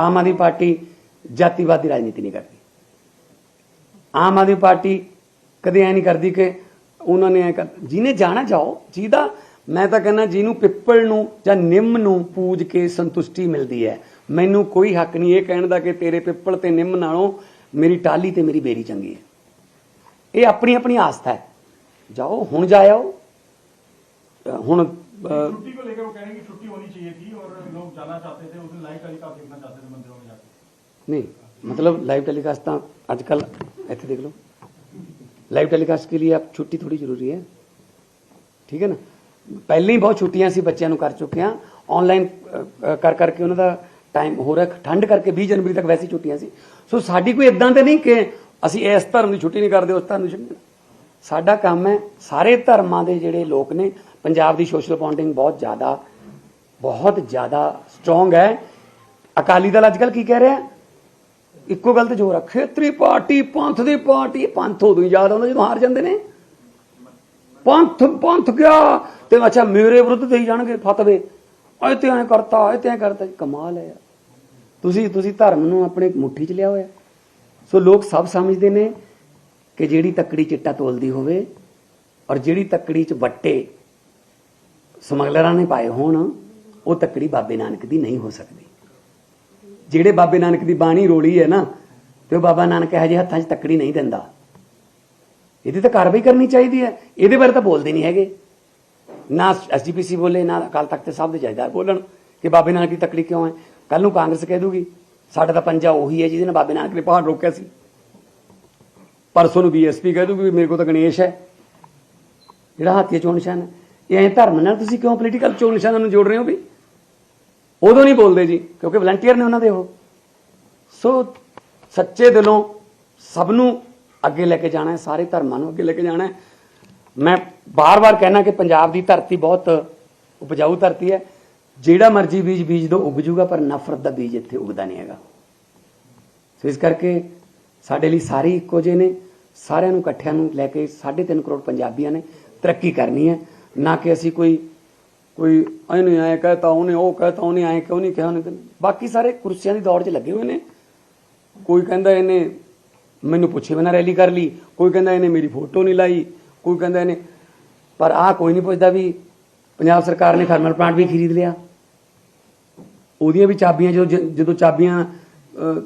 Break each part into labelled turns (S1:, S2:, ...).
S1: Aam Aadmi party ਜਾਤੀਵਾਦੀ ਰਾਜਨੀਤੀ ਨਹੀਂ ਕਰਦੀ। ਆਮ ਆਦਮੀ ਪਾਰਟੀ ਕਦੇ ਐ ਨਹੀਂ ਕਰਦੀ ਕਿ ਉਹਨਾਂ ਨੇ ਜਿਹਨੇ ਜਾਣਾ ਜਾਓ, ਜਿਹਦਾ ਮੈਂ ਤਾਂ ਕਹਿੰਦਾ ਜਿਹਨੂੰ ਪਿੱਪਲ ਨੂੰ ਜਾਂ ਨਿੰਮ ਨੂੰ ਪੂਜ ਕੇ ਸੰਤੁਸ਼ਟੀ ਮਿਲਦੀ ਹੈ। ਮੈਨੂੰ ਕੋਈ ਹੱਕ ਨਹੀਂ ਇਹ ਕਹਿਣ ਦਾ ਕਿ ਤੇਰੇ ਪਿੱਪਲ ਤੇ ਨਿੰਮ ਨਾਲੋਂ ਮੇਰੀ ਟਾਲੀ ਤੇ ਮੇਰੀ ਬੇਰੀ ਚੰਗੀ ਹੈ। ਇਹ ਆਪਣੀ ਆਪਣੀ ਆਸਥਾ ਹੈ। ਜਾਓ, ਹੁਣ ਜਾਇਓ। ਹੁਣ
S2: ਛੁੱਟੀ ਕੋ ਲੈ ਕੇ ਉਹ ਕਹਿਣਗੇ होनी चाहिए थी और लोग जाना चाहते थे उस दिन लाइव टेलीकास्ट देखना चाहते थे मंदिरों में जाकर
S1: नहीं मतलब लाइव टेलीकास्ट ਤਾਂ ਅੱਜਕੱਲ ਇੱਥੇ ਦੇਖ ਲਓ ਲਾਈਵ ਟੈਲੀਕਾਸਟ ਕੇ ਲਈ ਆਪ ਛੁੱਟੀ ਥੋੜੀ ਜ਼ਰੂਰੀ ਹੈ ਠੀਕ ਹੈ ਨਾ ਪਹਿਲਾਂ ਹੀ ਬਹੁਤ ਛੁੱਟੀਆਂ ਸੀ ਬੱਚਿਆਂ ਨੂੰ ਕਰ ਚੁੱਕੇ ਆ ਆਨਲਾਈਨ ਕਰ ਕਰਕੇ ਉਹਨਾਂ ਦਾ ਟਾਈਮ ਹੋ ਰਿਹਾ ਠੰਡ ਕਰਕੇ 20 ਜਨਵਰੀ ਤੱਕ ਵੈਸੀ ਛੁੱਟੀਆਂ ਸੀ ਸੋ ਸਾਡੀ ਕੋਈ ਇਦਾਂ ਤੇ ਨਹੀਂ ਕਿ ਅਸੀਂ ਇਸ ਧਰਮ ਦੀ ਛੁੱਟੀ ਨਹੀਂ ਕਰਦੇ ਉਸ ਧਰਮ ਦੀ ਛੁੱਟੀ ਨਹੀਂ। ਸਾਡਾ ਕੰਮ ਹੈ ਸਾਰੇ ਧਰਮਾਂ ਦੇ ਜਿਹੜੇ ਲੋਕ ਨੇ ਪੰਜਾਬ ਦੀ ਸੋਸ਼ਲ ਬੌਂਡਿੰਗ ਬਹੁਤ ਜ਼ਿਆਦਾ ਬਹੁਤ ਜ਼ਿਆਦਾ ਸਟਰੋਂਗ ਹੈ। ਅਕਾਲੀ ਦਲ ਅੱਜਕੱਲ ਕੀ ਕਹਿ ਰਿਹਾ ਇੱਕੋ ਗੱਲ ਤੇ ਜ਼ੋਰ ਆ ਖੇਤਰੀ ਪਾਰਟੀ, ਪੰਥ ਦੀ ਪਾਰਟੀ, ਪੰਥ ਉਦੋਂ ਹੀ ਯਾਦ ਆਉਂਦਾ ਜਦੋਂ ਹਾਰ ਜਾਂਦੇ ਨੇ। ਪੰਥ ਪੰਥ ਗਿਆ ਤੇ ਅੱਛਾ ਮੇਰੇ ਵਿਰੁੱਧ ਦੇਈ ਜਾਣਗੇ ਫਤਵੇ। ਐ ਤੇ ਐ ਕਰਤਾ ਐ ਤੇ ਐ ਕਰਤਾ, ਕਮਾਲ ਹੈ ਤੁਸੀਂ ਤੁਸੀਂ ਧਰਮ ਨੂੰ ਆਪਣੇ ਮੁੱਠੀ 'ਚ ਲਿਆ ਹੋਇਆ। ਸੋ ਲੋਕ ਸਭ ਸਮਝਦੇ ਨੇ ਕਿ ਜਿਹੜੀ ਤੱਕੜੀ ਚਿੱਟਾ ਤੋਲਦੀ ਹੋਵੇ ਔਰ ਜਿਹੜੀ ਤੱਕੜੀ 'ਚ ਵੱਟੇ ਸਮਗਲਰਾਂ ਨੇ ਪਾਏ ਹੋਣ ਉਹ ਤੱਕੜੀ ਬਾਬੇ ਨਾਨਕ ਦੀ ਨਹੀਂ ਹੋ ਸਕਦੀ। ਜਿਹੜੇ ਬਾਬੇ ਨਾਨਕ ਦੀ ਬਾਣੀ ਰੋਲੀ ਹੈ ਨਾ, ਤੇ ਉਹ ਬਾਬਾ ਨਾਨਕ ਇਹੋ ਜਿਹੇ ਹੱਥਾਂ 'ਚ ਤੱਕੜੀ ਨਹੀਂ ਦਿੰਦਾ। ਇਹਦੀ ਤਾਂ ਕਾਰਵਾਈ ਕਰਨੀ ਚਾਹੀਦੀ ਹੈ। ਇਹਦੇ ਬਾਰੇ ਤਾਂ ਬੋਲਦੇ ਨਹੀਂ ਹੈਗੇ। ਨਾ ਐਸਜੀਪੀਸੀ ਬੋਲੇ, ਨਾ ਅਕਾਲ ਤਖਤ ਦੇ ਸਾਹਿਬ ਦੇ ਜਥੇਦਾਰ ਬੋਲਣ ਕਿ ਬਾਬੇ ਨਾਨਕ ਦੀ ਤੱਕੜੀ ਕਿਉਂ ਹੈ। ਕੱਲ ਨੂੰ ਕਾਂਗਰਸ ਕਹਿ ਦੂਗੀ, ਸਾਡਾ ਤਾਂ ਪੰਜਾ ਉਹੀ ਹੈ ਜਿਹਦੇ ਨਾਲ ਬਾਬੇ ਨਾਨਕ ਨੇ ਪਹਾੜ ਰੋਕਿਆ ਸੀ। ਪਰਸੋਂ ਨੂੰ ਬੀਐਸਪੀ ਕਹਿ ਦੂਗੀ ਵੀ ਮੇਰੇ ਕੋਲ ਤਾਂ ਗਣੇਸ਼ ਹੈ। ਜਿਹੜਾ ਹਾਥੀ ਚੋਣ ਨਿਸ਼ਾਨ। ਹੈ ਇਹ ਧਰਮ ਨਾਲ ਤੁਸੀਂ ਕਿਉਂ ਪੋਲੀਟੀਕਲ ਚੋਣ ਨਿਸ਼ਾਨਾਂ ਨੂੰ ਜੋੜ ਰਹੇ ਹੋ ਵੀ? ਉਦੋਂ ਨਹੀਂ ਬੋਲਦੇ ਜੀ, ਕਿਉਂਕਿ ਵਲੰਟੀਅਰ ਨੇ ਉਹਨਾਂ ਦੇ ਉਹ। ਸੋ ਸੱਚੇ ਦਿਲੋਂ ਸਭ ਨੂੰ ਅੱਗੇ ਲੈ ਕੇ ਜਾਣਾ ਹੈ, ਸਾਰੇ ਧਰਮਾਂ ਨੂੰ ਅੱਗੇ ਲੈ ਕੇ ਜਾਣਾ ਹੈ। ਮੈਂ ਬਾਰ-ਬਾਰ ਕਹਿਣਾ ਕਿ ਪੰਜਾਬ ਦੀ ਧਰਤੀ ਬਹੁਤ ਉਪਜਾਊ ਧਰਤੀ ਹੈ। ਜਿਹੜਾ ਮਰਜ਼ੀ ਬੀਜ ਬੀਜ ਦੋ, ਉੱਗ ਜੂਗਾ, ਪਰ ਨਫ਼ਰਤ ਦਾ ਬੀਜ ਇੱਥੇ ਉੱਗਦਾ ਨਹੀਂ ਹੈਗਾ। ਸੋ ਇਸ ਕਰਕੇ ਸਾਡੇ ਲਈ ਸਾਰੇ ਇੱਕੋ ਜਿਹੇ ਨੇ। ਸਾਰਿਆਂ ਨੂੰ ਇਕੱਠਿਆਂ ਨੂੰ ਲੈ ਕੇ 3.5 ਕਰੋੜ ਪੰਜਾਬੀਆਂ ਨੇ ਤਰੱਕੀ ਕਰਨੀ ਹੈ। ਨਾ ਕਿ ਅਸੀਂ ਕੋਈ ਕੋਈ ਇਹਨੇ ਆਏ ਕਹਤਾ, ਉਹਨੇ ਉਹ ਕਹਤਾ, ਉਹਨੇ ਆਏ ਕਿਉਂ ਨਹੀਂ ਕਿਹਾ? ਉਹਨੇ ਕਿਹਾ। ਬਾਕੀ ਸਾਰੇ ਕੁਰਸੀਆਂ ਦੀ ਦੌੜ 'ਚ ਲੱਗੇ ਹੋਏ ਨੇ। ਕੋਈ ਕਹਿੰਦਾ ਇਹਨੇ ਮੈਨੂੰ ਪੁੱਛੇ ਬਿਨਾਂ ਰੈਲੀ ਕਰ ਲਈ। ਕੋਈ ਕਹਿੰਦਾ ਇਹਨੇ ਮੇਰੀ ਫੋਟੋ ਨਹੀਂ ਲਾਈ। ਕੋਈ ਕਹਿੰਦਾ ਇਹਨੇ, ਪਰ ਆਹ ਕੋਈ ਨਹੀਂ ਪੁੱਛਦਾ ਵੀ ਪੰਜਾਬ ਸਰਕਾਰ ਨੇ ਥਰਮਲ ਪਲਾਂਟ ਵੀ ਖਰੀਦ ਲਿਆ। ਉਹਦੀਆਂ ਵੀ ਚਾਬੀਆਂ ਜਦੋਂ ਜ- ਜਦੋਂ ਚਾਬੀਆਂ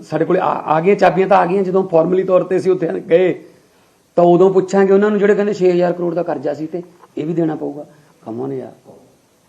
S1: ਸਾਡੇ ਕੋਲ ਆ ਆ ਗਈਆਂ, ਚਾਬੀਆਂ ਤਾਂ ਆ ਗਈਆਂ। ਜਦੋਂ ਫਾਰਮਲੀ ਤੌਰ ਤੇ ਅਸੀਂ ਉੱਥੇ ਗਏ, ਤਾਂ ਉਦੋਂ ਪੁੱਛਾਂਗੇ ਉਹਨਾਂ ਨੂੰ, ਜਿਹੜੇ ਕਹਿੰਦੇ 6000 ਕਰੋੜ ਦਾ ਕਰਜ਼ਾ ਸੀ ਤੇ ਇਹ ਵੀ ਦੇਣਾ ਪਊਗਾ। ਕਮੋਨ ਯਾਰ।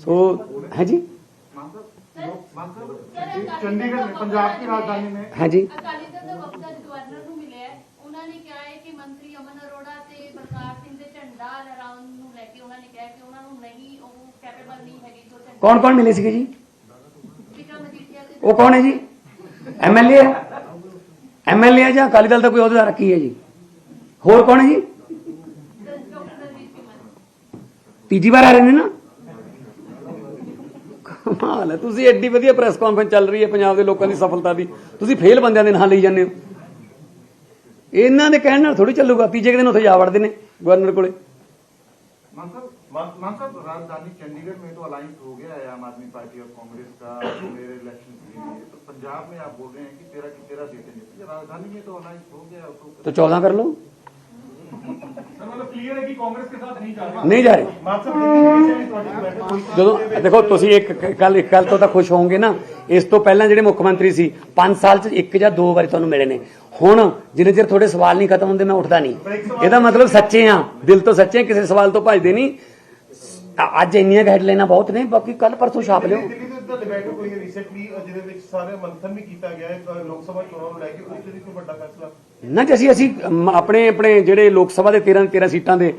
S1: ਸੋ ਹੈ ਜੀ
S2: चंडीगढ़ में पंजाब की राजधानी में
S1: ਹੈ ਜੀ
S3: ਅਕਾਲੀ ਦਲ ਦਾ ਵਫਦ ਅੱਜ ਗਵਰਨਰ ਨੂੰ ਮਿਲਿਆ ਹੈ। ਉਹਨਾਂ ਨੇ ਕਿਹਾ ਹੈ ਕਿ ਮੰਤਰੀ ਅਮਨ ਅਰੋੜਾ ਤੇ ਬਲਕਾਰ ਸਿੰਘ ਦੇ ਝੰਡਾ ਲਹਿਰਾਉਣ ਨੂੰ ਲੈ ਕੇ ਉਹਨਾਂ ਨੇ ਕਿਹਾ ਕਿ ਉਹਨਾਂ ਨੂੰ ਨਹੀਂ ਉਹ ਕੈਪੇਬਲ ਨਹੀਂ ਹੈਗੀ ਜੋ ਝੰਡਾ
S1: ਕੌਣ ਕੌਣ ਮਿਲੇ ਸੀਗੇ ਜੀ
S3: ਵਿਕਰਮ ਮਜੀਠੀਆ ਤੇ
S1: ਉਹ ਕੌਣ ਹੈ ਜੀ ਐਮਐਲਏ ਹੈ ਐਮਐਲਏ ਹੈ ਜਾਂ ਅਕਾਲੀ ਦਲ ਦਾ ਕੋਈ ਅਹੁਦੇਦਾਰ ਕੀ ਹੈ ਜੀ ਹੋਰ ਕੌਣ ਹੈ ਜੀ
S3: ਡਾਕਟਰ ਦਲਜੀਤ ਚਿਮਨ
S1: ਤੀਜੀ ਵਾਰ ਆ ਰਹੇ ਨੇ ਨਾ ਕਮਾਲ ਹੈ ਤੁਸੀਂ ਐਡੀ ਵਧੀਆ ਪ੍ਰੈਸ ਕਾਨਫਰੰਸ ਚੱਲ ਰਹੀ ਹੈ ਪੰਜਾਬ ਦੇ ਲੋਕਾਂ ਦੀ ਸਫਲਤਾ ਦੀ ਤੁਸੀਂ ਫੇਲ ਬੰਦਿਆਂ ਦੇ ਨਾਂ ਲਈ ਜਾਂਦੇ ਹੋ ਇਹਨਾਂ ਦੇ ਕਹਿਣ ਨਾਲ ਥੋੜੀ ਚੱਲੂਗਾ ਤੀਜੇ ਕੁ ਦਿਨ ਉੱਥੇ ਜਾ ਵੜਦੇ ਨੇ ਗਵਰਨਰ ਕੋਲੇ
S2: मान साहब मान मान साहब राजधानी चंडीगढ़ में तो अलायंस हो गया है आम आदमी पार्टी और कांग्रेस का मेरे इलेक्शन के लिए तो पंजाब में आप बोल रहे हैं कि तेरह की तेरह सीटें जीतेंगे राजधानी में तो अलायंस हो गया तो
S1: तो 14 कर लो ਨਹੀਂ ਜਾ ਰਹੇ? ਜਦੋਂ ਦੇਖੋ ਤੁਸੀਂ ਇੱਕ ਕੱਲ ਇੱਕ ਕੱਲ ਤੋਂ ਤਾਂ ਖੁਸ਼ ਹੋਵੋਗੇ ਨਾ। ਇਸ ਤੋਂ ਪਹਿਲਾਂ ਜਿਹੜੇ ਮੁੱਖ ਮੰਤਰੀ ਸੀ 5 ਸਾਲ 'ਚ ਇੱਕ ਜਾਂ ਦੋ ਵਾਰੀ ਤੁਹਾਨੂੰ ਮਿਲੇ ਨੇ। ਹੁਣ ਜਿੰਨੇ ਚਿਰ ਤੁਹਾਡੇ ਸਵਾਲ ਨਹੀਂ ਖਤਮ ਹੁੰਦੇ ਮੈਂ ਉੱਠਦਾ ਨਹੀਂ। ਇਹਦਾ ਮਤਲਬ ਸੱਚੇ ਆ। ਦਿਲ ਤੋਂ ਸੱਚੇ ਕਿਸੇ ਸਵਾਲ ਤੋਂ ਭੱਜਦੇ ਨਹੀਂ। ਅੱਜ ਇੰਨੀਆਂ ਹੈਡਲਾਈਨਾਂ ਬਹੁਤ ਨੇ ਬਾਕੀ ਕੱਲ ਪਰਸੋਂ ਛਾਪ ਲਿਓ।
S4: ਦਿੱਲੀ ਦੇ ਡਿਬੇਟ ਹੋਈ ਹੈ ਰੀਸੈਂਟਲੀ ਜਿਹਦੇ ਵਿੱਚ ਸਾਰੇ ਮੰਥਨ ਵੀ ਕੀਤਾ ਗਿਆ ਹੈ ਲੋਕ ਸਭਾ ਚੋਣਾਂ ਨੂੰ ਲੈ ਕੇ ਉਸ ਦੇ ਕੋਈ ਵੱਡਾ ਫੈਸਲਾ?
S1: ਨਾ ਜੀ, ਅਸੀਂ ਅਸੀਂ ਆਪਣੇ ਆਪਣੇ ਜਿਹੜੇ ਲੋਕ ਸਭਾ ਦੇ 13 13 ਸੀਟਾਂ ਦੇ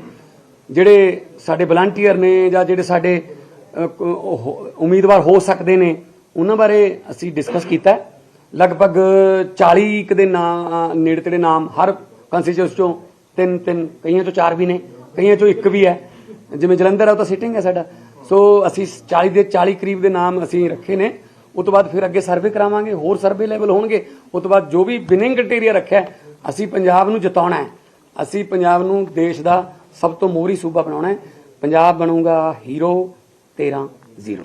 S1: ਜਿਹੜੇ ਸਾਡੇ ਵਲੰਟੀਅਰ ਨੇ ਜਾਂ ਜਿਹੜੇ ਸਾਡੇ ਉਮੀਦਵਾਰ ਹੋ ਸਕਦੇ ਨੇ, ਉਹਨਾਂ ਬਾਰੇ ਅਸੀਂ ਡਿਸਕਸ ਕੀਤਾ ਲਗਭਗ 40 ਕੁ ਦੇ ਨਾਮ ਨੇੜੇ ਤੇੜੇ ਨਾਮ, ਹਰ ਕੰਸਟੀਚੁਐਂਸੀ ਚੋਂ ਤਿੰਨ ਤਿੰਨ, ਕਈਆਂ ਚੋਂ ਚਾਰ ਵੀ ਨੇ, ਕਈਆਂ ਚੋਂ ਇੱਕ ਵੀ ਹੈ। ਜਿਵੇਂ ਜਲੰਧਰ ਆ, ਉਹ ਤਾਂ ਸਿਟਿੰਗ ਹੈ ਸਾਡਾ। ਸੋ ਅਸੀਂ 40 ਦੇ 40 ਕਰੀਬ ਦੇ ਨਾਮ ਅਸੀਂ ਰੱਖੇ ਨੇ। ਉਸ ਤੋਂ ਬਾਅਦ ਫਿਰ ਅੱਗੇ ਸਰਵੇ ਕਰਾਵਾਂਗੇ, ਹੋਰ ਸਰਵੇ ਲੈਵਲ ਹੋਣਗੇ। ਉਸ ਤੋਂ ਬਾਅਦ ਜੋ ਵੀ ਵਿਨਿੰਗ ਕ੍ਰਾਈਟੇਰੀਆ ਰੱਖਿਆ, ਅਸੀਂ ਪੰਜਾਬ ਨੂੰ ਜਿਤਾਉਣਾ ਹੈ। ਅਸੀਂ ਪੰਜਾਬ ਨੂੰ ਦੇਸ਼ ਦਾ ਸਭ ਤੋਂ ਮੋਹਰੀ ਸੂਬਾ ਬਣਾਉਣਾ ਹੈ। ਪੰਜਾਬ ਬਣੂਗਾ ਹੀਰੋ 13 ਜ਼ੀਰੋ